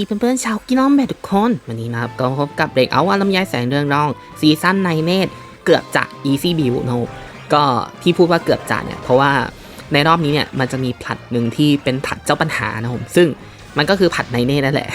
อเออสตีเพื่อนๆชาวกิน้องแบบทุกคนวันนี้นะครับก็พบกับเบรกเอาว่าลำไยแสงเรืองรอง ซีซั่นในเนตเกือบจะ Easy b u i l นะครับก็ที่พูดว่าเกือบจะเนี่ยเพราะว่าในรอบนี้เนี่ยมันจะมีผัดหนึ่งที่เป็นผัดเจ้าปัญหานะครับผมซึ่งมันก็คือผัดในเนตนั่นแหละ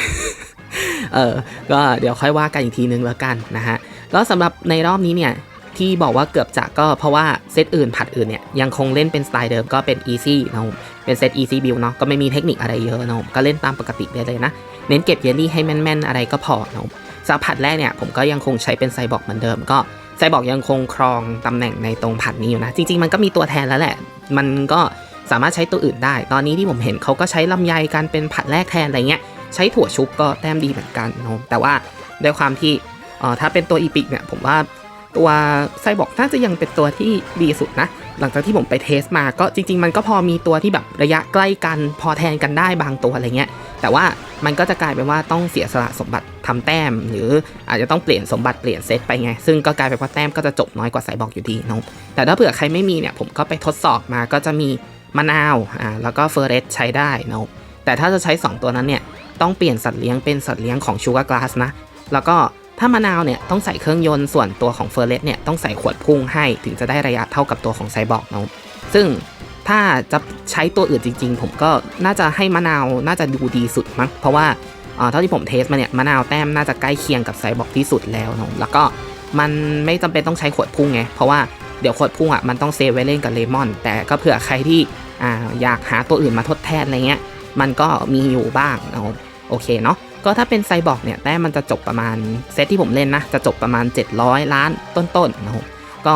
เออก็เดี๋ยวค่อยว่ากันอีกทีนึงแล้วกันนะฮะแล้วสำหรับในรอบนี้เนี่ย ที่บอกว่าเกือบจะก็เพราะว่าเซตอื่นผัดอื่นเนี่ยยังคงเล่นเป็นสไตล์เดิมก็เป็น easy นะครับเป็นเซต easy build เนาะก็ไม่มีเทคนิคอะไรเยอะนะครับก็เล่นตามปกติได้เลยนะ เน้นเก็บเยลลี่ให้แม่นๆ อะไรก็พอนะครับสำหรับผัดแรกเนี่ยผมก็ยังคงใช้เป็นไซบอร์กเหมือนเดิมก็ไซบอร์กยังคงครองตำแหน่งในตรงผัดนี้อยู่นะ จริง ๆ มันก็มีตัวแทนแล้วแหละ มันก็สามารถใช้ตัวอื่นได้ ตอนนี้ที่ผมเห็นเขาก็ใช้ลำไยการเป็นผัดแรกแทนอะไรเงี้ยใช้ถั่วชุบก็แต้มดีเหมือนกันนะครับแต่ว่าด้วยความที่เอ่อถ้าเป็นตัวอีพิกเนี่ยผมว่า ตัวไซบอร์กน่าจะยังเป็นตัวที่ดีสุดนะ หลังจากที่ผมไปเทสมาก็จริง ๆ มันก็พอมีตัวที่แบบระยะใกล้กันพอแทนกันได้บางตัวอะไรเงี้ย แต่ว่ามันก็จะกลายเป็นว่าต้องเสียสละสมบัติทำแต้ม หรืออาจจะต้องเปลี่ยนสมบัติเปลี่ยนเซตไปไง ซึ่งก็กลายเป็นว่าแต้มก็จะจบน้อยกว่าไซบอร์กอยู่ดีเนาะแต่ถ้าเผื่อใครไม่มีเนี่ยผมก็ไปทดสอบมาก็จะมีมะนาวอ่าแล้วก็เฟอร์เรสใช้ได้นะแต่ถ้าจะใช้ 2 ตัวนั้นเนี่ยต้องเปลี่ยนสัตว์เลี้ยงเป็นสัตว์เลี้ยงของชูการ์กลาสนะ แล้วก็ ถ้ามะนาวเนี่ยต้องใส่เครื่องยนต์ส่วนตัวของเฟอร์เรสเนี่ยต้องใส่ขวดพุ่งให้ถึงจะได้ระยะเท่ากับตัวของไซบอร์กเนาะซึ่งถ้าจะใช้ตัวอื่นจริง ๆ ผมก็น่าจะให้มะนาวน่าจะดูดีสุดมั้งเพราะว่าเอ่อเท่าที่ผมเทสมาเนี่ยมะนาวแต้มน่าจะใกล้เคียงกับไซบอร์กที่สุดแล้วเนาะแล้วก็มันไม่จำเป็นต้องใช้ขวดพุ่งไงเพราะว่าเดี๋ยวขวดพุ่งอะมันต้องเซฟไว้เล่นกับเลมอน แต่ก็เผื่อใครที่อ่าอยากหาตัวอื่นมาทดแทนอะไรเงี้ยมันก็มีอยู่บ้างเนาะโอเคเนาะ ก็ถ้าเป็นไซบอร์กเนี่ยแต้มมันจะจบประมาณเซตที่ผมเล่นนะ จะจบประมาณ 700 ล้านต้นๆนะครับก็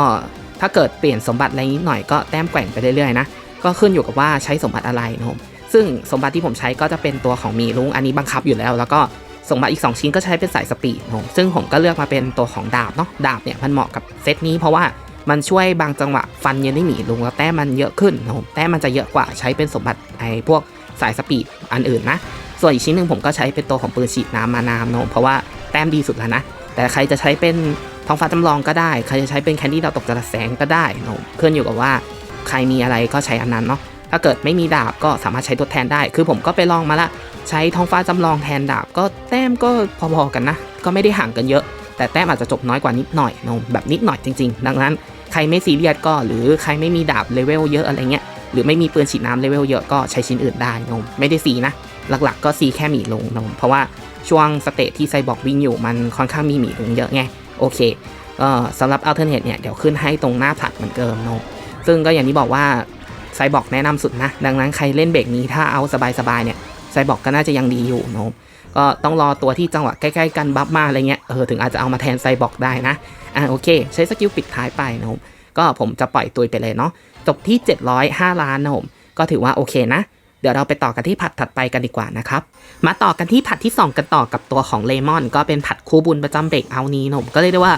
ถ้าเกิดเปลี่ยนสมบัติอะไรนิดหน่อยก็แต้มแกว่งไปเรื่อยๆนะก็ขึ้นอยู่กับว่าใช้สมบัติอะไรนะครับซึ่งสมบัติที่ผมใช้ก็จะเป็นตัวของมีลุงอันนี้บังคับอยู่แล้ว แล้วก็สมบัติอีก 2 ชิ้นก็ใช้เป็นสายสปีดนะครับซึ่งผมก็เลือกมาเป็นตัวของดาบเนาะดาบเนี่ยมันเหมาะกับเซตนี้เพราะว่ามันช่วยบางจังหวะฟันเยนได้หมีลุงแล้วแต้มมันเยอะขึ้นนะครับแต้มมันจะเยอะกว่าใช้เป็นสมบัติไอ้พวกสายสปีดอันอื่นนะ ส่วนอีกชิ้นหนึ่งผมก็ใช้เป็นตัวของปืนฉีดน้ำมาน้ำเนอะเพราะว่าแต้มดีสุดแล้วนะ แต่ใครจะใช้เป็นท้องฟ้าจำลองก็ได้ ใครจะใช้เป็นแคนดี้ดาวตกจระแสงก็ได้เนอะขึ้นอยู่กับว่าใครมีอะไรก็ใช้อันนั้นเนาะถ้าเกิดไม่มีดาบก็สามารถใช้ทดแทนได้ คือผมก็ไปลองมาละ ใช้ท้องฟ้าจำลองแทนดาบก็แต้มก็พอๆกันนะ ก็ไม่ได้ห่างกันเยอะ แต่แต้มอาจจะจบน้อยกว่านิดหน่อยนอะแบบนิดหน่อยจริง ๆ ดังนั้นใครไม่ซีเรียสก็หรือใครไม่มีดาบเลเวลเยอะอะไรเงี้ย หรือไม่มีปืนฉีดน้ำเลเวลเยอะก็ใช้ชิ้นอื่นได้นไม่ได้ซีนะ หลักๆ ก็ซีแค่หมีลงนะผมเพราะว่าช่วงสเตทที่ไซบอร์กวิ่งอยู่มันค่อนข้างมีหมีลงเยอะไงโอเคก็สำหรับอัลเทอร์เนทเนี่ยเดี๋ยวขึ้นให้ตรงหน้าผัดเหมือนเดิมเนอะซึ่งก็อย่างที่บอกว่าไซบอร์กแนะนำสุดนะ ดังนั้นใครเล่นเบรกนี้ถ้าเอาสบายๆเนี่ยไซบอร์กก็น่าจะยังดีอยู่เนอะก็ต้องรอตัวที่จังหวะใกล้ๆกันบัฟมาอะไรเงี้ยเออถึงอาจจะเอามาแทนไซบอร์กได้นะอะโอเค ใช้สกิลปิดท้ายไปนะผมก็ผมจะปล่อยตุยไปเลยเนาะจบที่ 705 ล้านนะผมก็ถือว่าโอเคนะ เดี๋ยวเราไปต่อกันที่ผัดถัดไปกันดีกว่านะครับ มาต่อกันที่ผัดที่ 2 กันต่อกับตัวของเลมอน ก็เป็นผัดคู่บุญประจำเบรกเอานี้นะผมก็เรียกได้ว่า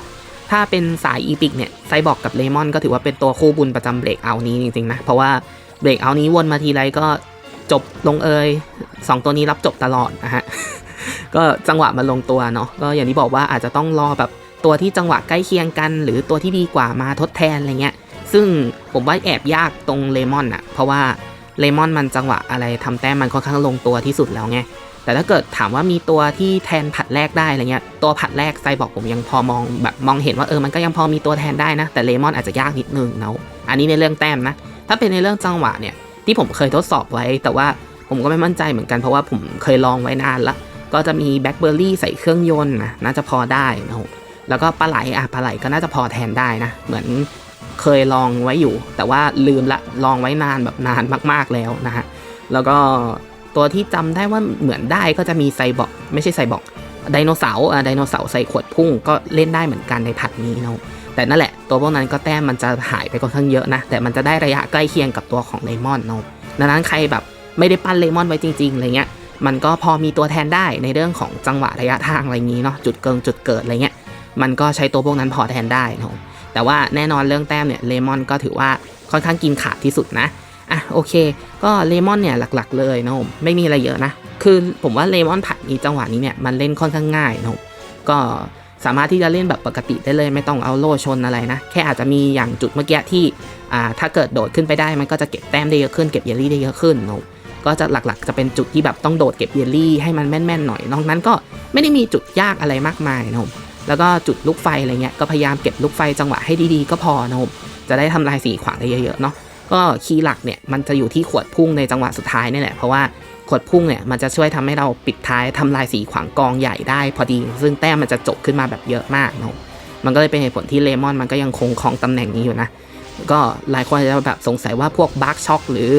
ถ้าเป็นสายอีพิกเนี่ยไซบอร์กกับเลมอนก็ถือว่าเป็นตัวคู่บุญประจำเบรกเอานี้จริงๆนะเพราะว่าเบรกเอานี้วนมาทีไรก็จบลงเอยสองตัวนี้รับจบตลอดนะฮะก็จังหวะมันลงตัวเนาะก็อย่างที่บอกว่าอาจจะต้องรอแบบตัวที่จังหวะใกล้เคียงกัน หรือตัวที่ดีกว่ามาทดแทนอะไรเงี้ยซึ่งผมว่าแอบยากตรงเลมอนอะเพราะว่า เลมอนมันจังหวะอะไรทำแต้มมันค่อนข้างลงตัวที่สุดแล้วไง แต่ถ้าเกิดถามว่ามีตัวที่แทนผัดแรกได้อะไรเงี้ย ตัวผัดแรกไซบอกผมยังพอมองแบบมองเห็นว่าเออ มันก็ยังพอมีตัวแทนได้นะ แต่เลมอนอาจจะยากนิดนึงเนาะ อันนี้ในเรื่องแต้มนะ ถ้าเป็นในเรื่องจังหวะเนี่ย ที่ผมเคยทดสอบไว้ แต่ว่าผมก็ไม่มั่นใจเหมือนกันเพราะว่าผมเคยลองไว้นานละ ก็จะมีแบล็คเบอร์รี่ใส่เครื่องยนต์นะ น่าจะพอได้นะแล้วก็ปลาไหลอะปลาไหลก็น่าจะพอแทนได้นะ เหมือน เคยลองไว้อยู่ แต่ว่าลืมละลองไว้นานแบบนานมากๆแล้วนะฮะแล้วก็ตัวที่จำได้ว่าเหมือนได้ก็จะมีไซบอร์กไม่ใช่ไซบอร์กไดโนเสาร์อะไดโนเสาร์ใส่ขวดพุ่งก็เล่นได้เหมือนกันในผัดนี้เนาะแต่นั่นแหละตัวพวกนั้นก็แต้มมันจะหายไปค่อนข้างเยอะนะ แต่มันจะได้ระยะใกล้เคียงกับตัวของเลมอนเนาะดังนั้นใครแบบไม่ได้ปั้นเลมอนไว้จริงๆอะไรเงี้ยมันก็พอมีตัวแทนได้ในเรื่องของจังหวะระยะทางอะไรงนี้เนาะจุดเกิงจุดเกิดอะไรเงี้ยมันก็ใช้ตัวพวกนั้นพอแทนได้เนาะ แต่ว่าแน่นอนเรื่องแต้มเนี่ยเลมอนก็ถือว่าค่อนข้างกินขาดที่สุดนะอะโอเค ก็เลมอนเนี่ยหลักๆ เลยนะครับไม่มีอะไรเยอะนะ คือผมว่าเลมอนผัดนี้จังหวะนี้เนี่ยมันเล่นค่อนข้างง่ายนะครับก็สามารถที่จะเล่นแบบปกติได้เลยไม่ต้องเอาโล่ชนอะไรนะ แค่อาจจะมีอย่างจุดเมื่อกี้ที่อ่าถ้าเกิดโดดขึ้นไปได้มันก็จะเก็บแต้มได้เยอะขึ้นเก็บเยลลี่ได้เยอะขึ้นนะครับก็จะหลักๆ จะเป็นจุดที่แบบต้องโดดเก็บเยลลี่ให้มันแม่นๆหน่อยนอกนั้นก็ไม่ได้มีจุดยากอะไรมากมายนะครับ แล้วก็จุดลูกไฟอะไรเงี้ยก็พยายามเก็บลูกไฟจังหวะให้ดีๆ ก็พอนะครับจะได้ทำลายสีขวางได้เยอะๆเนาะก็คีย์หลักเนี่ยมันจะอยู่ที่ขวดพุ่งในจังหวะสุดท้ายนี่แหละเพราะว่าขวดพุ่งเนี่ยมันจะช่วยทำให้เราปิดท้ายทำลายสีขวางกองใหญ่ได้พอดี ซึ่งแต้มมันจะจบขึ้นมาแบบเยอะมากนะครับมันก็เลยเป็นเหตุผลที่เลมอนมันก็ยังคงครองตำแหน่งนี้อยู่นะก็หลายคนจะแบบสงสัยว่าพวกบัคช็อคหรือ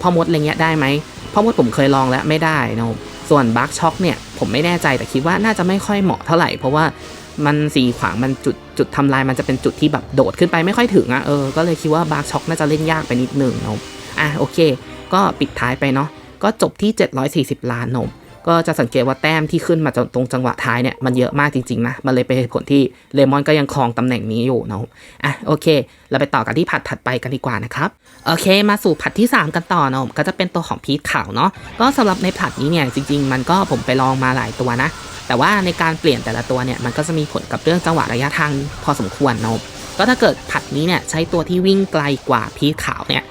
พ่อมดอะไรเงี้ยได้ไหมพ่อมดผมเคยลองแล้วไม่ได้นะครับส่วนบัคช็อคเนี่ยผมไม่แน่ใจแต่คิดว่าน่าจะไม่ค่อยเหมาะเท่าไหร่เพราะว่า มันสีขวางมันจุดจุดทำลายมันจะเป็นจุดที่แบบโดดขึ้นไปไม่ค่อยถึงอะเออก็เลยคิดว่าบาร์ช็อกน่าจะเล่นยากไปนิดหนึ่งนมอะโอเค ก็ปิดท้ายไปเนาะก็จบที่ 740 ล้านนม ก็จะสังเกตว่าแต้มที่ขึ้นมาตรงจังหวะท้ายเนี่ยมันเยอะมากจริงๆนะ มันเลยเป็นผลที่เลมอนก็ยังครองตำแหน่งนี้อยู่เนาะอะโอเค เราไปต่อกันที่ผัดถัดไปกันดีกว่านะครับ โอเค มาสู่ผัดที่ 3 กันต่อเนาะก็จะเป็นตัวของพีทขาวเนาะก็สำหรับในผัดนี้เนี่ยจริง ๆ มันก็ผมไปลองมาหลายตัวนะ แต่ว่าในการเปลี่ยนแต่ละตัวเนี่ยมันก็จะมีผลกับเรื่องจังหวะระยะทางพอสมควรเนาะก็ถ้าเกิดผัดนี้เนี่ยใช้ตัวที่วิ่งไกลกว่าพีทขาวเนี่ย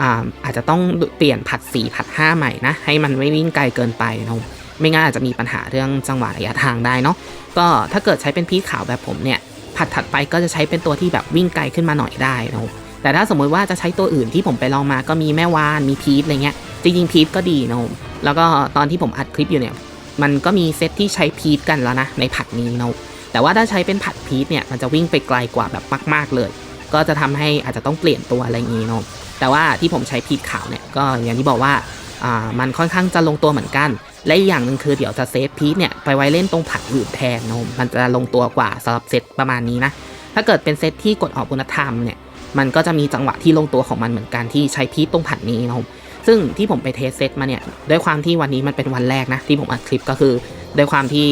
อ่าอาจจะต้องเปลี่ยนผัด 4 ผัด 5 ใหม่นะ ให้มันไม่วิ่งไกลเกินไปเนาะ ไม่งั้นอาจจะมีปัญหาเรื่องจังหวะระยะทางได้เนาะก็ถ้าเกิดใช้เป็นพีทขาวแบบผมเนี่ยผัดถัดไปก็จะใช้เป็นตัวที่แบบวิ่งไกลขึ้นมาหน่อยได้เนาะแต่ถ้าสมมติว่าจะใช้ตัวอื่นที่ผมไปลองมาก็มีแม่วานมีพีทอะไรเงี้ยจริงๆพีทก็ดีเนาะแล้วก็ตอนที่ผมอัดคลิปอยู่เนี่ยมันก็มีเซตที่ใช้พีทกันแล้วนะในผัดนี้เนาะแต่ว่าถ้าใช้เป็นผัดพีทเนี่ยมันจะวิ่งไปไกลกว่าแบบมาก ๆเลย ก็จะทำให้อาจจะต้องเปลี่ยนตัวอะไรอย่างงี้เนาะแต่ว่าที่ผมใช้พีทขาวเนี่ยก็อย่างที่บอกว่าอ่ามันค่อนข้างจะลงตัวเหมือนกัน และอีกอย่างหนึ่งคือเดี๋ยวจะเซฟพีทเนี่ยไปไว้เล่นตรงผัดอื่นแทนนอะมันจะลงตัวกว่าสำหรับเซตประมาณนี้นะ ถ้าเกิดเป็นเซตที่กดออกคุณธรรมเนี่ย มันก็จะมีจังหวะที่ลงตัวของมันเหมือนกันที่ใช้พีทตรงผัดนี้นะครับซึ่งที่ผมไปเทสเซตมาเนี่ย ด้วยความที่วันนี้มันเป็นวันแรกนะ ที่ผมอัดคลิปก็คือ ด้วยความที่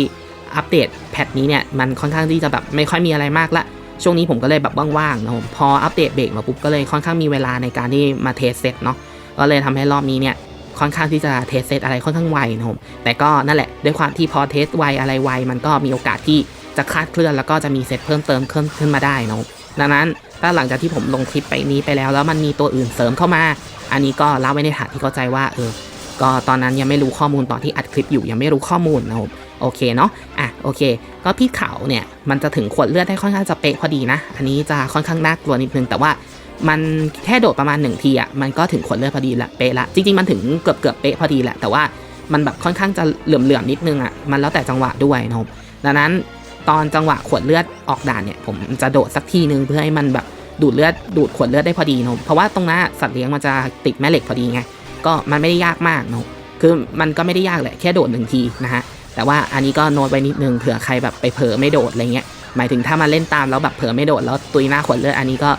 อัปเดตแพทนี้เนี่ย มันค่อนข้างที่จะแบบไม่ค่อยมีอะไรมากละ ช่วงนี้ผมก็เลยแบบว่างๆนะครับพออัปเดตเบรกมาปุ๊บก็เลยค่อนข้างมีเวลาในการที่มาเทสเซตเนาะก็เลยทำให้รอบนี้เนี่ย ค่อนข้างที่จะเทสเซตอะไรค่อนข้างไวนะครับแต่ก็นั่นแหละด้วยความที่พอเทสไวอะไรไว มันก็มีโอกาสที่จะคลาดเคลื่อนแล้วก็จะมีเซตเพิ่มเติมขึ้นขึ้นมาได้นะครับดังนั้นถ้าหลังจากที่ผมลงคลิปไปนี้ไปแล้ว แล้วมันมีตัวอื่นเสริมเข้ามา อันนี้ก็เล่าไว้ในฐานที่เข้าใจว่าเออก็ตอนนั้นยังไม่รู้ข้อมูลตอนที่อัดคลิปอยู่ยังไม่รู้ข้อมูลนะครับโอเคเนาะอะโอเค ก็พี่เขาเนี่ยมันจะถึงขวดเลือดได้ค่อนข้างจะเป๊ะพอดีนะ อันนี้จะค่อนข้างน่ากลัวนิดนึงแต่ว่า มันแค่โดดประมาณหนึ่งทีอะมันก็ถึงขวดเลือดพอดีละเป๊ะละจริงๆมันถึงเกือบเกือบเป๊ะพอดีแหละแต่ว่ามันแบบค่อนข้างจะเหลื่อมๆนิดนึงอะมันแล้วแต่จังหวะด้วยนะครับดังนั้นตอนจังหวะขวดเลือดออกด่านเนี่ยผมจะโดดสักทีนึงเพื่อให้มันแบบดูดเลือดดูดขวดเลือดได้พอดีนะครับเพราะว่าตรงหน้าสัตว์เลี้ยงมันจะติดแม่เหล็กพอดีไงก็มันไม่ได้ยากมากนะครับคือมันก็ไม่ได้ยากแหละแค่โดดหนึ่งทีนะฮะแต่ว่าอันนี้ก็โน้ตไว้นิดนึงเผื่อใครแบบไปเผลอไม่โดดอะไรเงี้ยหมายถึงถ้ามาเล่นตามแล้วแบบเผลอไม่โดดแล้วตุยหน้าขวดเลือดอันนี้ก็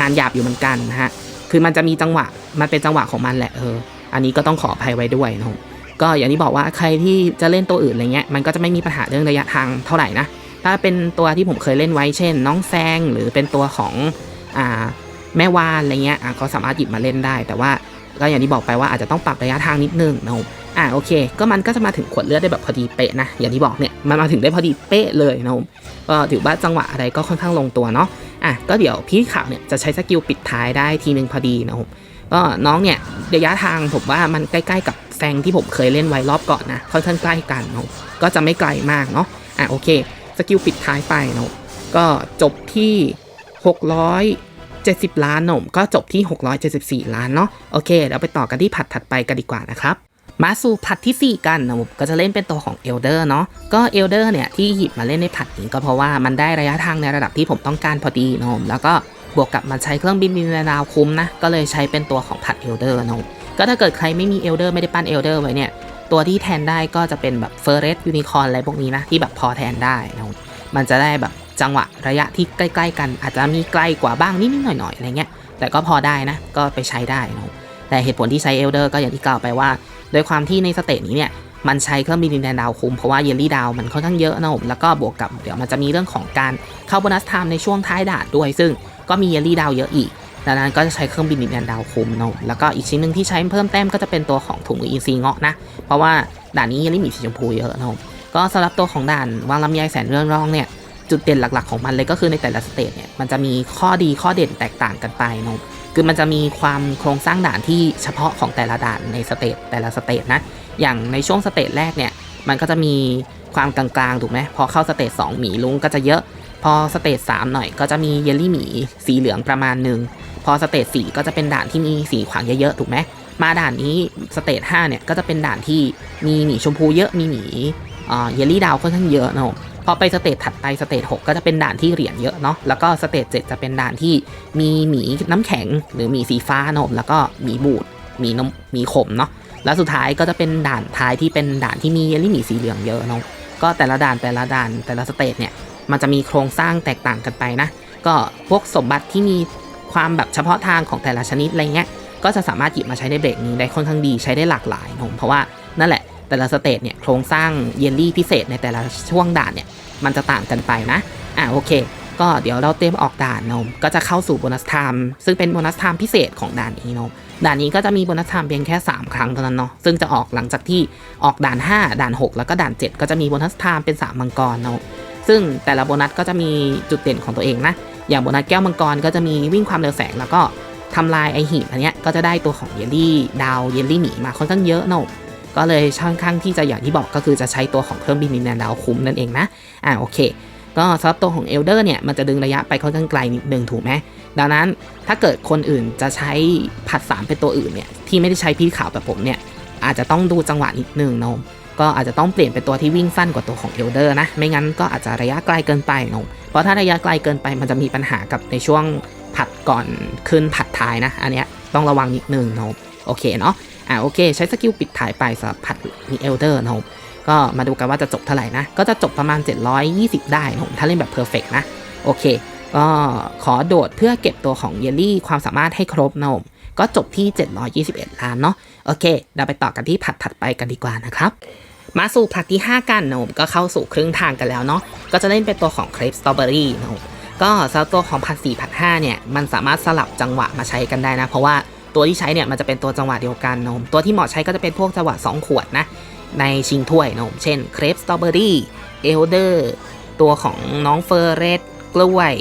งานหยาบอยู่เหมือนกันนะฮะ คือมันจะมีจังหวะ มันเป็นจังหวะของมันแหละเออ อันนี้ก็ต้องขออภัยไว้ด้วยนะครับก็อย่างที่บอกว่าใครที่จะเล่นตัวอื่นอะไรเงี้ย มันก็จะไม่มีปัญหาเรื่องระยะทางเท่าไหร่นะ ถ้าเป็นตัวที่ผมเคยเล่นไว้ เช่น น้องแซงหรือเป็นตัวของอ่าแม่วานอะไรเงี้ยอะก็สามารถหยิบมาเล่นได้ แต่ว่าก็อย่างที่บอกไปว่าอาจจะต้องปรับระยะทางนิดนึงนะครับอ่าโอเค ก็มันก็จะมาถึงขวดเลือดได้แบบพอดีเป๊ะนะ อย่างที่บอกเนี่ย มันมาถึงได้พอดีเป๊ะเลยนะครับก็ถือว่าจังหวะอะไรก็ค่อนข้างลงตัวเนาะ อะก็เดี๋ยวพี่ข่าวเนี่ยจะใช้สกิลปิดท้ายได้ทีหนึ่งพอดีนะครับก็น้องเนี่ยระยะทางผมว่ามันใกล้ๆกับแซงที่ผมเคยเล่นไว้รอบก่อนนะค่อนข้างใกล้กันเนาะก็จะไม่ไกลมากเนาะอะโอเคสกิลปิดท้ายไปเนาะก็จบที่ 670 ล้านเนาะก็จบที่ 674 ล้านเนาะโอเคเดี๋ยวไปต่อกันที่ผัดถัดไปกันดีกว่านะครับ มาสู่ผัดทีสี่ 4 กันนะผมก็จะเล่นเป็นตัวของเอลเดอร์เนาะก็เอลเดอร์เนี่ยที่หยิบมาเล่นในผัดนี้ก็เพราะว่ามันได้ระยะทางในระดับที่ผมต้องการพอดีนะผมแล้วก็บวกกับมันใช้เครื่องบินบินดาวคุ้มนะก็เลยใช้เป็นตัวของผัดเอลเดอร์นะผมก็ถ้าเกิดใครไม่มีเอลเดอร์ไม่ได้ปั้นเอลเดอร์ไว้เนี่ยตัวที่แทนได้ก็จะเป็นแบบเฟอร์เรสยูนิคอร์อะไรพวกนี้นะที่แบบพอแทนได้นะผมมันจะได้แบบจังหวะระยะที่ใกล้ ๆ กันอาจจะมีใกล้กว่าบ้างนิดๆหน่อยๆอะไรเงี้ยแต่ก็พอได้นะก็ไปใช้ได้นะผม แต่เหตุผลที่ใช้เอลเดอร์ก็อย่างที่กล่าวไปว่า โดยความที่ในสเตจนี้เนี่ยมันใช้เครื่องบินดินแดนดาวคุมเพราะว่าเยลลี่ดาวมันค่อนข้างเยอะนะผมแล้วก็บวกกับเดี๋ยวมันจะมีเรื่องของการเข้าโบนัสไทม์ในช่วงท้ายด่านด้วย ซึ่งก็มีเยลลี่ดาวเยอะอีกดังนั้นก็จะใช้เครื่องบินดินแดนดาวคุมนะแล้วก็อีกชิ้นหนึ่งที่ใช้เพิ่มแต้มก็จะเป็นตัวของถุงมืออินซีเงาะนะ เพราะว่าด่านนี้เยลลี่หมีสีชมพูเยอะนะก็สำหรับตัวของด่านวางลำไยแสนเรื่องร่องเนี่ยจุดเด่นหลักๆของมันเลยก็คือในแต่ละสเตจเนี่ยมันจะมีข้อดีข้อเด่นแตกต่างกันไปนะ คือมันจะมีความโครงสร้างด่านที่เฉพาะของแต่ละด่านในสเตจแต่ละสเตจนะ อย่างในช่วงสเตจแรกเนี่ย มันก็จะมีความกลางๆ ถูกไหมพอเข้าสเตจ2หมีลุงก็จะเยอะ พอสเตจ3หน่อยก็จะมีเยลลี่หมีสีเหลืองประมาณหนึ่ง พอสเตจ4ก็จะเป็นด่านที่มีสีขวางเยอะๆ ถูกไหม มาด่านนี้สเตจ5เนี่ยก็จะเป็นด่านที่มีหมีชมพูเยอะ มีหมีเยลลี่ดาวค่อนข้างเยอะเนาะ พอไปสเตจถัดไปสเตจ6ก็จะเป็นด่านที่เหรียญเยอะเนาะแล้วก็สเตจ7จะเป็นด่านที่มีหมีน้ำแข็ง หรือหมีสีฟ้านาะแล้วก็หมีบูดหมีนมหมีขมเนาะแล้วสุดท้ายก็จะเป็นด่านท้ายที่เป็นด่านที่มีเยลลี่หมีสีเหลืองเยอะเนาะก็แต่ละด่านแต่ละด่านแต่ละสเตจเนี่ยมันจะมีโครงสร้างแตกต่างกันไปนะ ก็พวกสมบัติที่มีความแบบเฉพาะทางของแต่ละชนิดอะไรเงี้ยก็จะสามารถหยิบมาใช้ในเบรกนี้ได้ค่อนข้างดีใช้ได้หลากหลายเนอะเพราะว่านั่นแหละ แต่ละสเตจเนี่ยโครงสร้างเยลลี่พิเศษในแต่ละช่วงด่านเนี่ยมันจะต่างกันไปนะ อ่าโอเค ก็เดี๋ยวเราเตรียมออกด่านนอะก็จะเข้าสู่โบนัสไทม์ซึ่งเป็นโบนัสไทม์พิเศษของด่านนี้นอะด่านนี้ก็จะมีโบนัสไทม์เพียงแค่ 3 ครั้งเท่านั้นเนาะซึ่งจะออกหลังจากที่ออกด่าน 5 ด่าน 6 แล้วก็ด่าน 7 ก็จะมีโบนัสไทม์เป็น3มังกรเนาะซึ่งแต่ละโบนัสก็จะมีจุดเด่นของตัวเองนะอย่างโบนัสแก้วมังกรก็จะมีวิ่งความเร็วแสงแล้วก็ทำลายไอหีบอันเนี้ยก็จะได้ตัวของเยลลี่ดาวเยลลี่หมีมาค่อนข้างเยอะเนาะ ก็เลยค่อนข้างที่จะอย่างที่บอกก็คือจะใช้ตัวของเครื่องบินดินแดนดาวคุ้มนั่นเองนะ อ่าโอเค ก็สำหรับตัวของเอลเดอร์เนี่ยมันจะดึงระยะไปค่อนข้างไกลนิดนึงถูกไหมดังนั้นถ้าเกิดคนอื่นจะใช้ผัดสามเป็นตัวอื่นเนี่ยที่ไม่ได้ใช้พีชขาวแบบผมเนี่ยอาจจะต้องดูจังหวะนิดนึงเนาะก็อาจจะต้องเปลี่ยนเป็นตัวที่วิ่งสั้นกว่าตัวของเอลเดอร์นะ ไม่งั้นก็อาจจะระยะไกลเกินไปเนาะเพราะถ้าระยะไกลเกินไปมันจะมีปัญหากับในช่วงผัดก่อนขึ้นผัดท้ายนะ อันเนี้ยต้องระวังนิดนึงเนาะโอเคเนาะ อ่าโอเค ใช้สกิลปิดถ่ายไปสำหรับผัดมีเอลเดอร์เนาะก็มาดูกันว่าจะจบเท่าไหร่นะ ก็จะจบประมาณ 720 ได้นะผมถ้าเล่นแบบเพอร์เฟกนะ โอเค ก็ขอโดดเพื่อเก็บตัวของเยลลี่ความสามารถให้ครบนะผมก็จบที่ 721 ล้านเนาะโอเค เราไปต่อกันที่ผัดถัดไปกันดีกว่านะครับ มาสู่ผัดที่ 5 กันนะผมก็เข้าสู่ครึ่งทางกันแล้วเนาะก็จะเล่นเป็นตัวของเครปสตรอเบอรี่นะผมก็สำหรับตัวของผัด4ผัด5เนี่ยมันสามารถสลับจังหวะมาใช้กันได้นะ เพราะว่า ตัวที่ใช้เนี่ยมันจะเป็นตัวจังหวะเดียวกันนะผมตัวที่เหมาะใช้ก็จะเป็นพวกจังหวะ 2 ขวดนะ ในชิงถ้วยนะผมเช่นเครปสตรอเบอรี่เอลเดอร์ตัวของน้องเฟอร์เรสกล้วย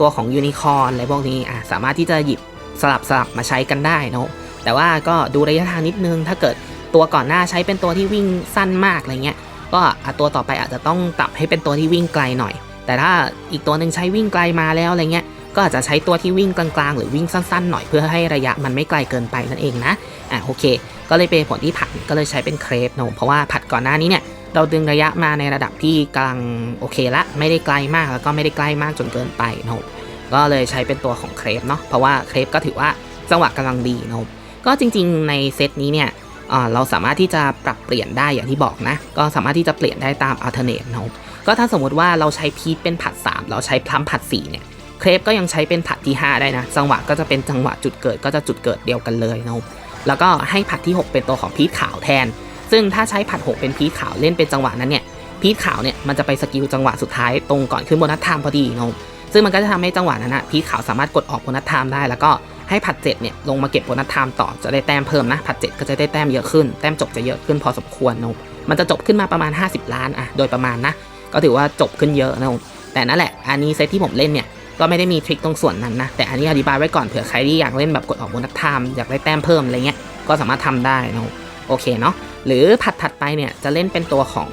ตัวของยูนิคอร์นอะไรพวกนี้อะสามารถที่จะหยิบสลับสลับมาใช้กันได้นอะแต่ว่าก็ดูระยะทางนิดนึง ถ้าเกิดตัวก่อนหน้าใช้เป็นตัวที่วิ่งสั้นมากอะไรเงี้ย ก็ตัวต่อไปอาจจะต้องปรับให้เป็นตัวที่วิ่งไกลหน่อย แต่ถ้าอีกตัวหนึ่งใช้วิ่งไกลมาแล้วอะไรเงี้ย ก็อาจจะใช้ตัวที่วิ่งกลางๆ หรือวิ่งสั้นๆ หน่อยเพื่อให้ระยะมันไม่ไกลเกินไปนั่นเองนะอะโอเค ก็เลยเป็นผลที่ผัดก็เลยใช้เป็นเครปนะเพราะว่าผัดก่อนหน้านี้เนี่ยเราดึงระยะมาในระดับที่กลางโอเคละไม่ได้ไกลมากแล้วก็ไม่ได้ใกล้มากจนเกินไปนะก็เลยใช้เป็นตัวของเครปเนาะเพราะว่าเครปก็ถือว่าจังหวะกำลังดีนะก็จริงๆ ในเซตนี้เนี่ยเราสามารถที่จะปรับเปลี่ยนได้อย่างที่บอกนะ ก็สามารถที่จะเปลี่ยนได้ตามอัลเทอร์เนทเนอะก็ถ้าสมมติว่าเราใช้พีทเป็นผัด 3 เราใช้พลัมผัด4เนี่ย เครปก็ยังใช้เป็นผัดที่ 5 ได้นะ จังหวะก็จะเป็นจังหวะจุดเกิดก็จะจุดเกิดเดียวกันเลยเนอะแล้วก็ให้ผัดที่ 6 เป็นตัวของพีทขาวแทน ซึ่งถ้าใช้ผัด 6 เป็นพีทขาวเล่นเป็นจังหวะนั้นเนี่ยพีทขาวเนี่ยมันจะไปสกิลจังหวะสุดท้ายตรงก่อนขึ้นโบนัสไทม์พอดีเนอะซึ่งมันก็จะทำให้จังหวะนั้นนะพีทขาวสามารถกดออกโบนัสไทม์ได้ แล้วก็ให้ผัดเจ็ดเนี่ยลงมาเก็บโบนัสไทม์ต่อจะได้แต้มเพิ่มนะผัดเจ็ดก็จะได้แต้มเยอะขึ้นแต้มจบจะเยอะขึ้นพอสมควรเนอะมันจะจบขึ้นมาประมาณ 50 ล้านอะโดยประมาณนะก็ถือว่าจบขึ้นเยอะนะแต่นั่นแหละอันนี้เซตที่ผมเล่นเนี่ย ก็ไม่ได้มีทริคตรงส่วนนั้นนะ แต่อันนี้อธิบายไว้ก่อนเผื่อใครที่อยากเล่นแบบกดออกโบนัสไทม์อยากได้แต้มเพิ่มอะไรเงี้ยก็สามารถทำได้นะโอเคเนาะหรือผัดถัดไปเนี่ยจะเล่นเป็นตัวของ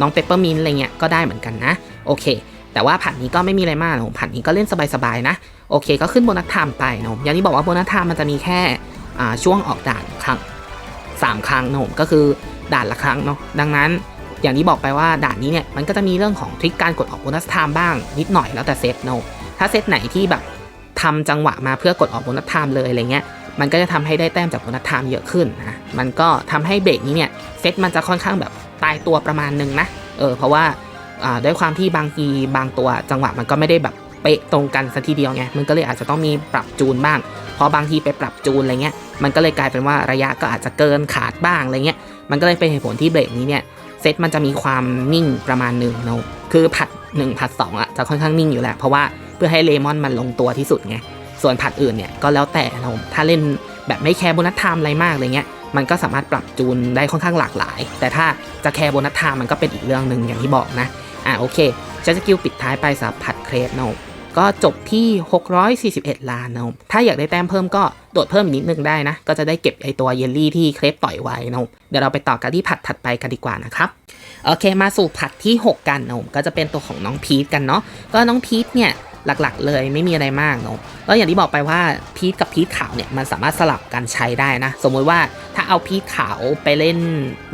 น้องเปปเปอร์มินอะไรเงี้ยก็ได้เหมือนกันนะ โอเค แต่ว่าผัดนี้ก็ไม่มีอะไรมากนะผัดนี้ก็เล่นสบายๆนะโอเค ก็ขึ้นโบนัสไทม์ไปนะอย่างที่บอกว่าโบนัสไทม์มันจะมีแค่ช่วงออกด่านครั้งสามครั้งนะผมก็คือด่านละครั้งเนาะดังนั้นอย่างที่บอกไปว่าด่านนี้เนี่ยมันก็จะมีเรื่องของทริคการกดออกโบนัสไทม์บ้างนิดหน่อยแล้วแต่เซตนะ ถ้าเซตไหนที่แบบทำจังหวะมาเพื่อกดออกโบนัสไทม์เลยอะไรเงี้ย มันก็จะทำให้ได้แต้มจากโบนัสไทม์เยอะขึ้นนะ มันก็ทำให้เบรกนี้เนี่ยเซตมันจะค่อนข้างแบบตายตัวประมาณหนึงนะ เออ เพราะว่าอ่าด้วยความที่บางทีบางตัวจังหวะมันก็ไม่ได้แบบเป๊ะตรงกันสัทีเดียวไง มันก็เลยอาจจะต้องมีปรับจูนบ้างพราะบางทีไปปรับจูนอะไรเงี้ย มันก็เลยกลายเป็นว่าระยะก็อาจจะเกินขาดบ้างอะไรเงี้ย มันก็เลยเป็นเหตุผลที่เบรกนี้เนี่ยเซตมันจะมีความนิ่งประมาณหนึ่งเนาะ คือผัด1ผัด2อะจะค่อนข้างนิ่งอยู่แหละ เพราะว่า เพื่อให้เลมอนมันลงตัวที่สุดไง ส่วนผัดอื่นเนี่ยก็แล้วแต่เนาะถ้าเล่นแบบไม่แคร์โบนัสไทม์อะไรมากอะไรเงี้ย มันก็สามารถปรับจูนได้ค่อนข้างหลากหลาย แต่ถ้าจะแคร์โบนัสไทม์มันก็เป็นอีกเรื่องหนึ่งอย่างที่บอกนะ อะโอเคใช้สกิลปิดท้ายไปสำหรับผัดเครปเนาะก็จบที่ 641 ล้านนาะถ้าอยากได้แต้มเพิ่มก็โดดเพิ่มอีกนิดนึงได้นะ ก็จะได้เก็บไอตัวเยลลี่ที่เครปต่อยไว้เนาะเดี๋ยวเราไปต่อกันที่ผัดถัดไปกันดีกว่านะครับ โอเค มาสู่ผัดที่ 6 กันนะก็จะเป็นตัวของน้องพีทกันเนาะ ก็น้องพีทเนี่ย หลักๆ เลยไม่มีอะไรมากเนาะก็อย่างที่บอกไปว่าพีทกับพีทขาวเนี่ยมันสามารถสลับกันใช้ได้นะ สมมุติว่าถ้าเอาพีทขาวไปเล่น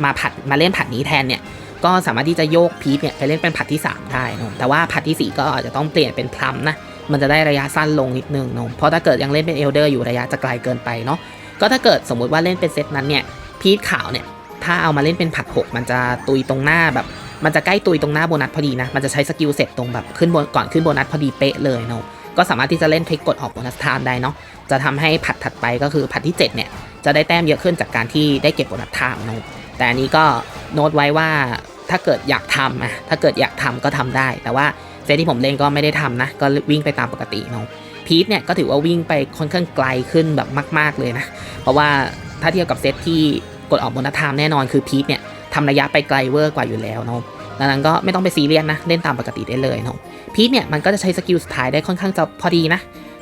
มาผัดมาเล่นผัดนี้แทนเนี่ยก็สามารถที่จะโยกพีทเนี่ยไปเล่นเป็นผัดที่ 3 ได้เนาะแต่ว่าผัดที่ 4 ก็อาจจะต้องเปลี่ยนเป็นพลัมนะมันจะได้ระยะสั้นลงนิดนึงเนาะเพราะถ้าเกิดยังเล่นเป็นเอลเดอร์อยู่ระยะจะไกลเกินไปเนาะก็ถ้าเกิดสมมุติว่าเล่นเป็นเซตนั้นเนี่ยพีทขาวเนี่ยถ้าเอามาเล่นเป็นผัด 6 มันจะตุยตรงหน้าแบบ มันจะใกล้ตุยตรงหน้าโบนัสพอดีนะ มันจะใช้สกิลเสร็จตรงแบบขึ้นบนก่อนขึ้นโบนัสพอดีเป๊ะเลยเนาะก็สามารถที่จะเล่นทริกกดออกโบนัสทม์ได้เนาะจะทำให้ผัดถัดไปก็คือผัดที่ 7 เนี่ย จะได้แต้มเยอะขึ้นจากการที่ได้เก็บโบนัสทม์เนาะแต่อันนี้ก็โน้ตไว้ว่าถ้าเกิดอยากทำอะถ้าเกิดอยากทำก็ทำได้ แต่ว่าเซตที่ผมเล่นก็ไม่ได้ทำนะ ก็วิ่งไปตามปกติเนาะพีทเนี่ยก็ถือว่าวิ่งไปค่อนข้างไกลขึ้นแบบมาก ๆเลยนะ เพราะว่าถ้าเทียบกับเซตที่กดออกโบนัสไทม์แน่นอนคือพีทเนี่ย ทำระยะไปไกลเวอร์กว่าอยู่แล้วเนาะดังนั้นก็ไม่ต้องไปซีเรียสนะ เล่นตามปกติได้เลยเนาะพีทเนี่ยมันก็จะใช้สกิลสุดท้ายได้ค่อนข้างจะพอดีนะ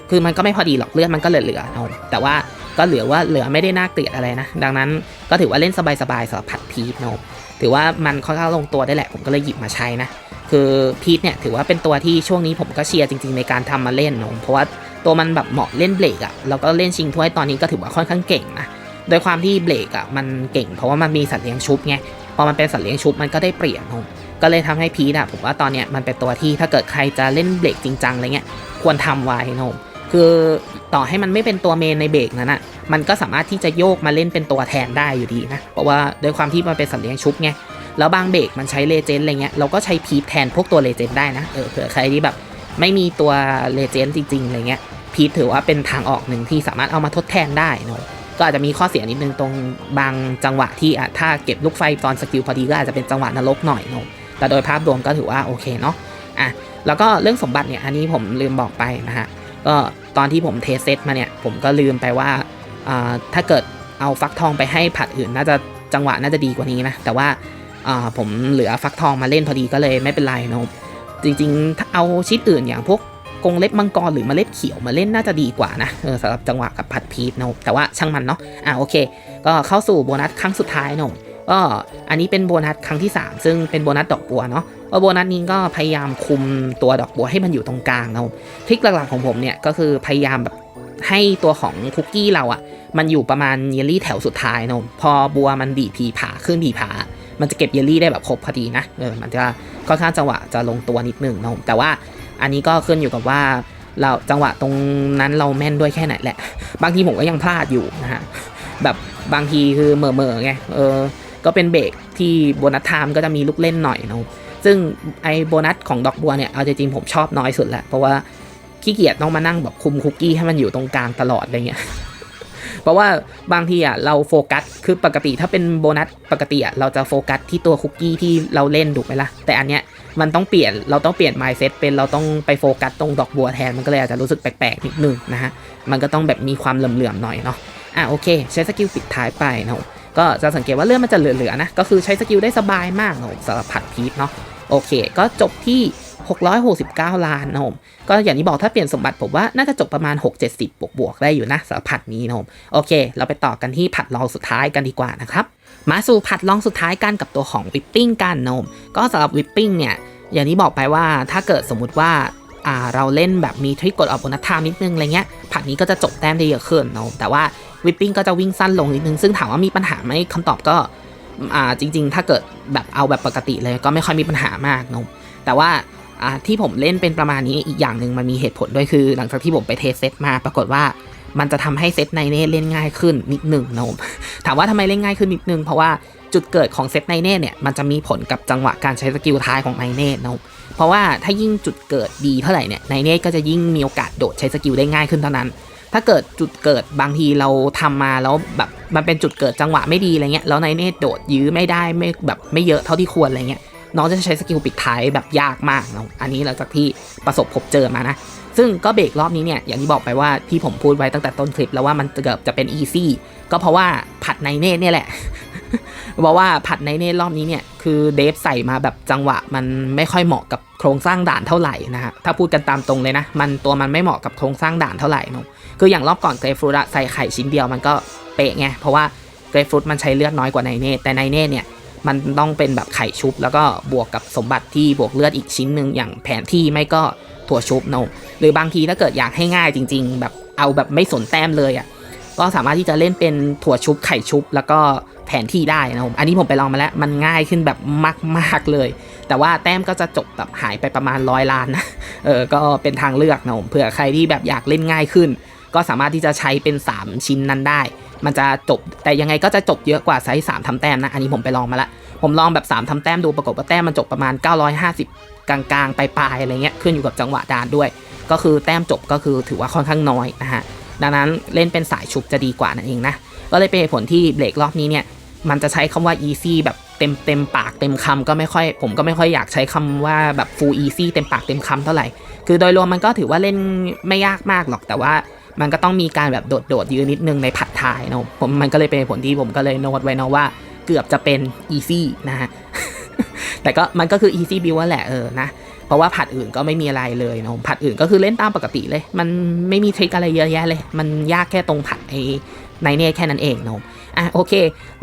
คือมันก็ไม่พอดีหรอกเลือดมันก็เหลือๆเนาะแต่ว่าก็เหลือว่าเหลือไม่ได้น่าเกลียดอะไรนะ ดังนั้นก็ถือว่าเล่นสบายๆสำหรับผัดพีทเนาะถือว่ามันค่อนข้างลงตัวได้แหละ ผมก็เลยหยิบมาใช้นะ คือพีทเนี่ยถือว่าเป็นตัวที่ช่วงนี้ผมก็เชียร์จริงๆในการทำมาเล่นเนาะเพราะว่าตัวมันแบบเหมาะเล่นเบรกอะแล้วก็เล่นชิงถ้วยตอนนี้ก็ถือว่าค่อนข้างเก่งนะ โดยความที่เบรกอะมันเก่งเพราะว่ามันมีสัตว์เลี้ยงชุบไงพอมันเป็นสัตว์เลี้ยงชุบมันก็ได้เปรียบเนาะก็เลยทำให้พีทอะผมว่าตอนเนี้ยมันเป็นตัวที่ถ้าเกิดใครจะเล่นเบรกจริงจังอะไรเงี้ยควรทำไว้นะผมคือต่อให้มันไม่เป็นตัวเมนในเบรกนั้นอะมันก็สามารถที่จะโยกมาเล่นเป็นตัวแทนได้อยู่ดีนะเพราะว่าโดยความที่มันเป็นสัตว์เลี้ยงชุบไงแล้วบางเบรกมันใช้เลเจนด์อะไรเงี้ยเราก็ใช้พีทแทนพวกตัวเลเจนด์ได้นะเออเผื่อใครที่แบบไม่มีตัวเลเจนด์จริงๆอะไรเงี้ยพีทถือว่าเป็นทางออกหนึ่งที่สามารถเอามาทดแทนได้นะ ก็อาจจะมีข้อเสียนิดนึงตรงบางจังหวะที่อะถ้าเก็บลูกไฟตอนสกิลพอดีก็อาจจะเป็นจังหวะนรกหน่อยเนอะแต่โดยภาพรวมก็ถือว่าโอเคเนาะอะแล้วก็เรื่องสมบัติเนี่ยอันนี้ผมลืมบอกไปนะฮะก็ตอนที่ผมเทสเซตมาเนี่ยผมก็ลืมไปว่าอ่าถ้าเกิดเอาฟักทองไปให้ผัดอื่นน่าจะจังหวะน่าจะดีกว่านี้นะแต่ว่าอ่าผมเหลือฟักทองมาเล่นพอดีก็เลยไม่เป็นไรนะจริงๆถ้าเอาชิดอื่นอย่างพวก กงเล็บมังกรหรือมเมล็ดเขียวมาเล่นน่าจะดีกว่านะเออสำหรับจังหวะกับผัดพีทเนอะแต่ว่าช่างมันเนาะอะโอเค ก็เข้าสู่โบนัสครั้งสุดท้ายเนอะก็อันนี้เป็นโบนัสครั้งที่ 3 ซึ่งเป็นโบนัสดอกบัวเนาะโบนัสนี้ก็พยายามคุมตัวดอกบัวให้มันอยู่ตรงกลางเนอะทริคหลักๆของผมเนี่ยก็คือพยายามแบบให้ตัวของคุกกี้เราอะมันอยู่ประมาณเยลลี่แถวสุดท้ายเนอะพอบัวมันดีผีผาขึ้นผีผา มันจะเก็บเยลลี่ได้แบบครบพอดีนะเออมันจะค่อนข้างจังหวะจะลงตัวนิดนึงเนอะแต่ว่า อันนี้ก็ขึ้นอยู่กับว่าเราจังหวะตรงนั้นเราแม่นด้วยแค่ไหนแหละ บางทีผมก็ยังพลาดอยู่นะฮะแบบบางทีคือเหม่อเมอไงเออก็เป็นเบรกที่โบนัสไทม์ก็จะมีลูกเล่นหน่อยเนาะซึ่งไอ้โบนัสของดอกบัวเนี่ยเอาจริงๆผมชอบน้อยสุดแหละเพราะว่าขี้เกียจต้องมานั่งแบบคุมคุกกี้ให้มันอยู่ตรงกลางตลอดอะไรเงี้ย เพราะว่าบางทีอะเราโฟกัสคือปกติถ้าเป็นโบนัสปกติอะเราจะโฟกัสที่ตัวคุกกี้ที่เราเล่นถูกไหมล่ะแต่อันเนี้ยมันต้องเปลี่ยนเราต้องเปลี่ยน mindset เป็นเราต้องไปโฟกัสตรงดอกบัวแทนมันก็เลยอาจจะรู้สึกแปลกๆนิดนึงนะฮะมันก็ต้องแบบมีความเหลื่อมๆหน่อยเนาะอะโอเค ใช้สกิลปิดท้ายไปเนาะก็จะสังเกตว่าเลื่อดมันจะเหลือๆนะก็คือใช้สกิลได้สบายมากเนาะสำหรับผัดพีทเนาะโอเค ก็จบที่ 669 ล้านนะผมก็อย่างที่บอกถ้าเปลี่ยนสมบัติผมว่าน่าจะจบประมาณ 6-70 บวกบวกได้อยู่นะสำหรับผัดนี้นะผมโอเค เราไปต่อกันที่ผัดรองสุดท้ายกันดีกว่านะครับมาสู่ผัดรองสุดท้ายกันกับตัวของวิปปิ้งกันนะผมก็สำหรับวิปปิ้งเนี่ยอย่างที่บอกไปว่าถ้าเกิดสมมุติว่าเราเล่นแบบมีทริกกดออกบนนัทามนิดนึงอะไรเงี้ยผัดนี้ก็จะจบแต้มได้เยอะขึ้นนะแต่ว่าวิปปิ้งก็จะวิ่งสั้นลงนิดนึง ซึ่งถามว่ามีปัญหาไหมคำตอบก็จริง ๆ ถ้าเกิดแบบเอาแบบปกติเลยก็ไม่ค่อยมีปัญหามากนะแต่ว่า อ่าที่ผมเล่นเป็นประมาณนี้อีกอย่างหนึ่งมันมีเหตุผลด้วยคือ หลังจากที่ผมไปเทสเซตมาปรากฏว่ามันจะทำให้เซตในเน่เล่นง่ายขึ้นนิดหนึ่งเนาะถามว่าทำไมเล่นง่ายขึ้นนิดนึง เพราะว่าจุดเกิดของเซตไนเน่เนี่ยมันจะมีผลกับจังหวะการใช้สกิลท้ายของไนเน่เนาะเพราะว่าถ้ายิ่งจุดเกิดดีเท่าไหร่เนี่ยในเนตก็จะยิ่งมีโอกาสโดดใช้สกิลได้ง่ายขึ้นเท่านั้น ถ้าเกิดจุดเกิดบางทีเราทำมาแล้วแบบมันเป็นจุดเกิดจังหวะไม่ดีอะไรเงี้ยแล้วในเนตโดดยื้อไม่ได้ไม่แบบไม่เยอะเท่าที่ควรอะไรเงี้ย น้องจะใช้สกิลปิดท้ายแบบยากมากเนาะอันนี้หลังจากที่ประสบพบเจอมานะ ซึ่งก็เบรกรอบนี้เนี่ยอย่างที่บอกไปว่าที่ผมพูดไว้ตั้งแต่ต้นคลิปแล้วว่ามันเกือบจะเป็นอีซี่ก็เพราะว่าผัดในเนตเนี่ยแหละเพราะว่าผัดในเนตรอบนี้เนี่ยคือเดฟใส่มาแบบจังหวะมันไม่ค่อยเหมาะกับโครงสร้างด่านเท่าไหร่นะฮะถ้าพูดกันตามตรงเลยนะ มันตัวมันไม่เหมาะกับโครงสร้างด่านเท่าไหร่เนอะคืออย่างรอบก่อนเกรฟฟรุตใส่ไข่ชิ้นเดียวมันก็เป๊ะไงเพราะว่าเกรฟฟรุตมันใช้เลือดน้อยกว่าในเนตแต่ในเนตเนี่ย มันต้องเป็นแบบไข่ชุบ แล้วก็บวกกับสมบัติที่บวกเลือดอีกชิ้นหนึ่งอย่างแผนที่ไม่ก็ถั่วชุบนอะหรือบางทีถ้าเกิดอยากให้ง่ายจริง ๆ แบบเอาแบบไม่สนแต้มเลยอะก็สามารถที่จะเล่นเป็นถั่วชุบไข่ชุบ แล้วก็แผนที่ได้นะผมอันนี้ผมไปลองมาแล้วมันง่ายขึ้นแบบมาก ๆเลย แต่ว่าแต้มก็จะจบแบบหายไปประมาณร้อยล้านนะเออก็เป็นทางเลือกนะผมเผื่อใครที่แบบอยากเล่นง่ายขึ้น ก็สามารถที่จะใช้เป็น 3 ชิ้นนั้นได้ มันจะจบแต่ยังไงก็จะจบเยอะกว่าไซส์3ทำแต้มนะ อันนี้ผมไปลองมาแล้วผมลองแบบ 3ทำแต้มดูปรากฏว่าแต้มมันจบประมาณ 950 กลางๆปลายๆอะไรเงี้ยขึ้นอยู่กับจังหวะดานด้วย ก็คือแต้มจบก็คือถือว่าค่อนข้างน้อยนะฮะดังนั้นเล่นเป็นสายชุบจะดีกว่านั่นเองนะก็เลยเป็นเหตุผลที่เบรกรอบนี้เนี่ยมันจะใช้คำว่า easy แบบเต็มเต็มปากเต็มคำก็ไม่ค่อย ผมก็ไม่ค่อยอยากใช้คำว่าแบบ full easy เต็มปากเต็มคำเท่าไหร่ คือโดยรวมมันก็ถือว่าเล่นไม่ยากมากหรอกแต่ว่า มันก็ต้องมีการแบบโดดโดดๆยืนนิดนึงในผัดไทยเนาะผมมันก็เลยเป็นผลที่ผมก็เลยโน้ตไว้เนาะว่าเกือบจะเป็น easy นะฮะแต่ก็มันก็คือ easy build แหละเออนะเพราะว่าผัดอื่นก็ไม่มีอะไรเลยเนาะผัดอื่นก็คือเล่นตามปกติเลย มันไม่มีทริคอะไรเยอะแยะเลย มันยากแค่ตรงผัดไอ้ในเนตแค่นั้นเองเนาะอะโอเค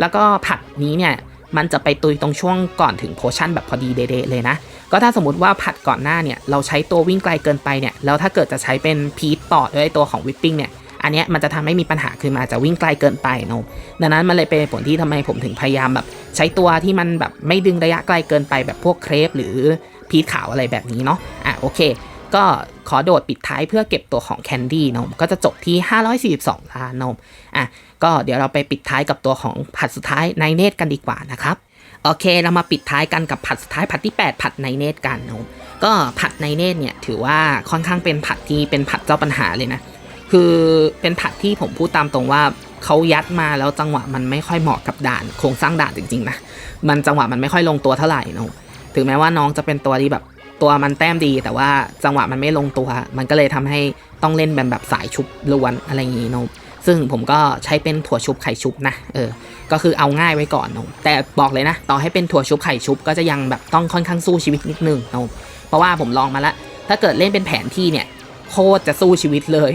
แล้วก็ผัดนี้เนี่ย มันจะไปตุยตรงช่วงก่อนถึงโพชั่นแบบพอดีเดๆเลยนะ ก็ถ้าสมมติว่าผัดก่อนหน้าเนี่ยเราใช้ตัววิ่งไกลเกินไปเนี่ยแล้วถ้าเกิดจะใช้เป็นพีทต่อด้วยตัวของวิปปิ้งเนี่ยอันนี้มันจะทำให้มีปัญหาคือมันอาจจะวิ่งไกลเกินไปเนาะดังนั้นมันเลยเป็นผลที่ทำไมผมถึงพยายามแบบ ใช้ตัวที่มันแบบไม่ดึงระยะไกลเกินไปแบบพวกเครปหรือพีทขาวอะไรแบบนี้เนาะอะโอเค ก็ขอโดดปิดท้ายเพื่อเก็บตัวของแคนดี้นาะก็จะจบที่ 542ล้านนาะอะก็เดี๋ยวเราไปปิดท้ายกับตัวของผัดสุดท้ายในเนตกันดีกว่านะครับ โอเคเรามาปิดท้ายกันกับผัดสุดท้ายผัดที่ 8 ผัดในเนตรกันนะก็ผัดในเนตรเนี่ยถือว่าค่อนข้างเป็นผัดที่เป็นผัดเจ้าปัญหาเลยนะ คือเป็นผัดที่ผมพูดตามตรงว่าเขายัดมาแล้วจังหวะมันไม่ค่อยเหมาะกับด่านโครงสร้างด่านจริงๆนะมันจังหวะมันไม่ค่อยลงตัวเท่าไหร่นะถึงแม้ว่าน้องจะเป็นตัวที่แบบตัวมันแต้มดี แต่ว่าจังหวะมันไม่ลงตัว มันก็เลยทำให้ต้องเล่นแบบแบบสายชุบล้วนอะไรอย่างงี้นะ ซึ่งผมก็ใช้เป็นถั่วชุบไข่ชุบนะเออก็คือเอาง่ายไว้ก่อนนะแต่บอกเลยนะ ต่อให้เป็นถั่วชุบไข่ชุบก็จะยังแบบต้องค่อนข้างสู้ชีวิตนิดนึงนะเพราะว่าผมลองมาล้วถ้าเกิดเล่นเป็นแผนที่เนี่ยโคตรจะสู้ชีวิตเลย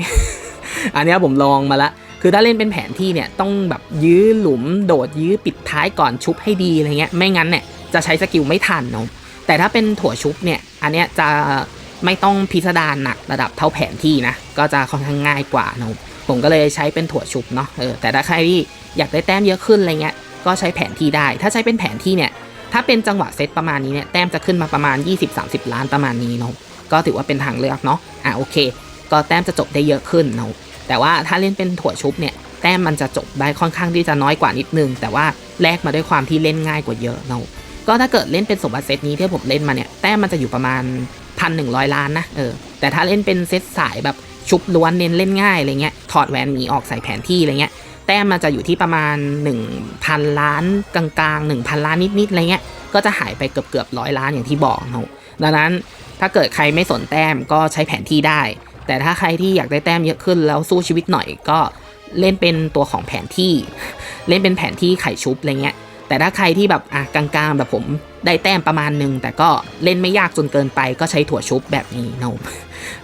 อันเนี้ยผมลองมาละคือถ้าเล่นเป็นแผนที่เนี่ยต้องแบบยื้อหลุมโดดยื้อปิดท้ายก่อนชุบให้ดีอะไรเงี้ยไม่งั้นเนี่ยจะใช้สกิลไม่ทันเนาะแต่ถ้าเป็นถั่วชุบเนี่ยอันเนี้ยจะ ไม่ต้องพิสดารหนักระดับเท่าแผนที่นะ ก็จะค่อนข้างง่ายกว่าเนาะผมก็เลยใช้เป็นถั่วชุบเนาะเออแต่ถ้าใครที่อยากได้แต้มเยอะขึ้นอะไรเงี้ยก็ใช้แผนที่ได้ ถ้าใช้เป็นแผนที่เนี่ยถ้าเป็นจังหวะเซตประมาณนี้เนี่ยแต้มจะขึ้นมาประมาณ 20-30 ล้านประมาณนี้เนาะก็ถือว่าเป็นทางเลือกเนาะอะโอเค ก็แต้มจะจบได้เยอะขึ้นเนาะแต่ว่าถ้าเล่นเป็นถั่วชุบเนี่ยแต้มมันจะจบได้ค่อนข้างที่จะน้อยกว่านิดนึง แต่ว่าแลกมาด้วยความที่เล่นง่ายกว่าเยอะเนาะก็ถ้าเกิดเล่นเป็นสมบัติเซตนี้ที่ผมเล่นมาเนี่ยแต้มมันจะอยู่ประมาณ พันหนึ่งร้อยล้านนะเออแต่ถ้าเล่นเป็นเซตสายแบบชุบล้วนเน้นเล่นง่ายอะไรเงี้ยถอดแหวนหมีออกใส่แผนที่อะไรเงี้ยแต้มมันจะอยู่ที่ประมาณ 1,000 ล้านกลางๆ 1,000 ล้านนิดๆอะไรเงี้ยก็จะหายไปเกือบเกือบร้อยล้านอย่างที่บอกเนาะดังนั้นถ้าเกิดใครไม่สนแต้มก็ใช้แผนที่ได้ แต่ถ้าใครที่อยากได้แต้มเยอะขึ้นแล้วสู้ชีวิตหน่อยก็เล่นเป็นตัวของแผนที่ เล่นเป็นแผนที่ไข่ชุบอะไรเงี้ย แต่ถ้าใครที่แบบอะกลางๆแบบผมได้แต้มประมาณหนึ่งแต่ก็เล่นไม่ยากจนเกินไปก็ใช้ถั่วชุบแบบนี้เนาะ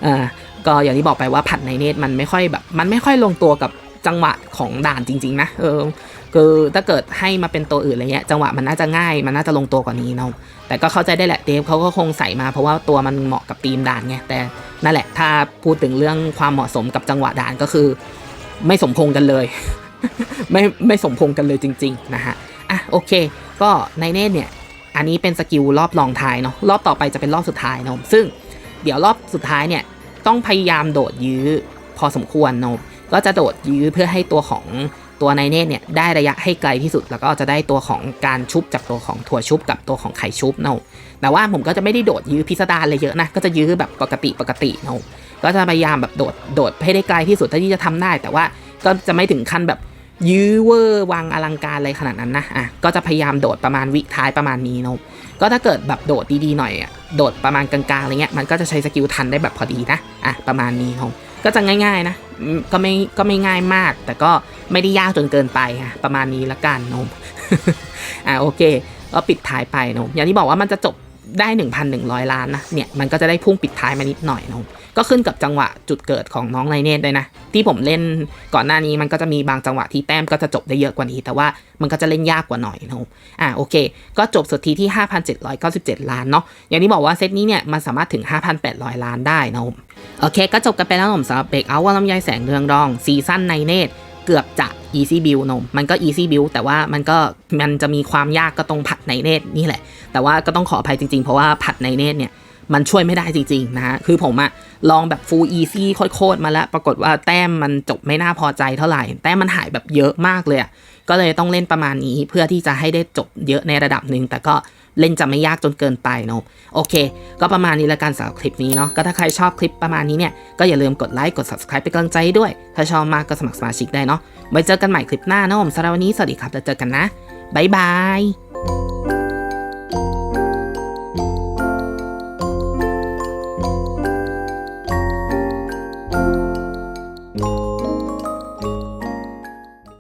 เอ่าก็อย่างที่บอกไปว่าผัดในเนตมันไม่ค่อยแบบ มันไม่ค่อยลงตัวกับจังหวะของด่านจริง ๆ นะเออคือถ้าเกิดให้มาเป็นตัวอื่นอะไรเงี้ยจังหวะมันน่าจะง่ายมันน่าจะลงตัวกว่านี้เนาะแต่ก็เข้าใจได้แหละเดฟเขาก็คงใส่มาเพราะว่าตัวมันเหมาะกับทีมด่านไงแต่นั่นแหละถ้าพูดถึงเรื่องความเหมาะสมกับจังหวะด่านก็คือ ไม่สมพงกันเลย ไม่ไม่สมพงกันเลยจริง ๆ นะฮะ อะโอเค ก็ในเนตเนี่ยอันนี้เป็นสกิลรอบรองท้ายเนาะรอบต่อไปจะเป็นรอบสุดท้ายนะซึ่งเดี๋ยวรอบสุดท้ายเนี่ยต้องพยายามโดดยื้อพอสมควรเนาะก็จะโดดยื้อเพื่อให้ตัวของตัวไนเนตเนี่ยได้ระยะให้ไกลที่สุด แล้วก็จะได้ตัวของการชุบจากตัวของถั่วชุบกับตัวของไข่ชุบเนาะแต่ว่าผมก็จะไม่ได้โดดยื้อพิสดารเลยเยอะนะก็จะยื้อแบบปกติปกติเนาะก็จะพยายามแบบโดดโดดให้ได้ไกลที่สุดเท่าที่จะทำได้ แต่ว่าก็จะไม่ถึงขั้นแบบ ยื้อเวอร์วางอลังการอะไรขนาดนั้นนะอะก็จะพยายามโดดประมาณวิท้ายประมาณนี้เนาะก็ถ้าเกิดแบบโดดดีๆหน่อยอะโดดประมาณกลางๆอะไรเงี้ยมันก็จะใช้สกิลทันได้แบบพอดีนะอะประมาณนี้เนาะก็จะง่ายๆนะก็ไม่ก็ไม่ง่ายมาก แต่ก็ไม่ได้ยากจนเกินไปอะประมาณนี้ละกันนาะอะโอเคก็ปิดท้ายไปนาะอย่างที่บอกว่ามันจะจบได้ 1,100 ล้านนะเนี่ยมันก็จะได้พุ่งปิดท้ายมานิดหน่อยนาะ ก็ขึ้นกับจังหวะจุดเกิดของน้องไนเนตด้วยนะ ที่ผมเล่นก่อนหน้านี้มันก็จะมีบางจังหวะที่แต้มก็จะจบได้เยอะกว่านี้ แต่ว่ามันก็จะเล่นยากกว่าหน่อยเนาะอะโอเค ก็จบสุดทีที่ 5,797 ล้านเนาะอย่างที่บอกว่าเซตนี้เนี่ยมันสามารถถึง 5,800 ล้านได้เนาะโอเค ก็จบกันไปแล้วผมสำหรับเบรกเอาว่าลำไยแสงเรืองรองซีซั่นไนเนตเกือบจะ easy build นมมันก็ easy build แต่ว่ามันก็มันจะมีความยากก็ตรงผัดไนเนตนี่แหละ แต่ว่าก็ต้องขออภัยจริงๆ เพราะว่าผัดไนเนตเนี่ย มันช่วยไม่ได้จริงๆนะฮะ คือผมอะลองแบบ full easy โคตรๆมาแล้ว ปรากฏว่าแต้มมันจบไม่น่าพอใจเท่าไหร่ แต้มมันหายแบบเยอะมากเลยก็เลยต้องเล่นประมาณนี้เพื่อที่จะให้ได้จบเยอะในระดับหนึ่งแต่ก็เล่นจะไม่ยากจนเกินไปเนาะโอเค ก็ประมาณนี้ละกันสำหรับคลิปนี้เนาะก็ถ้าใครชอบคลิปประมาณนี้เนี่ย ก็อย่าลืมกดไลค์กด subscribe เป็นกำลังใจด้วย ถ้าชอบมากก็สมัครสมาชิกได้เนาะไว้เจอกันใหม่คลิปหน้านะผมสำหรับวันนี้สวัสดีครับแล้วเจอกันนะบ๊ายบาย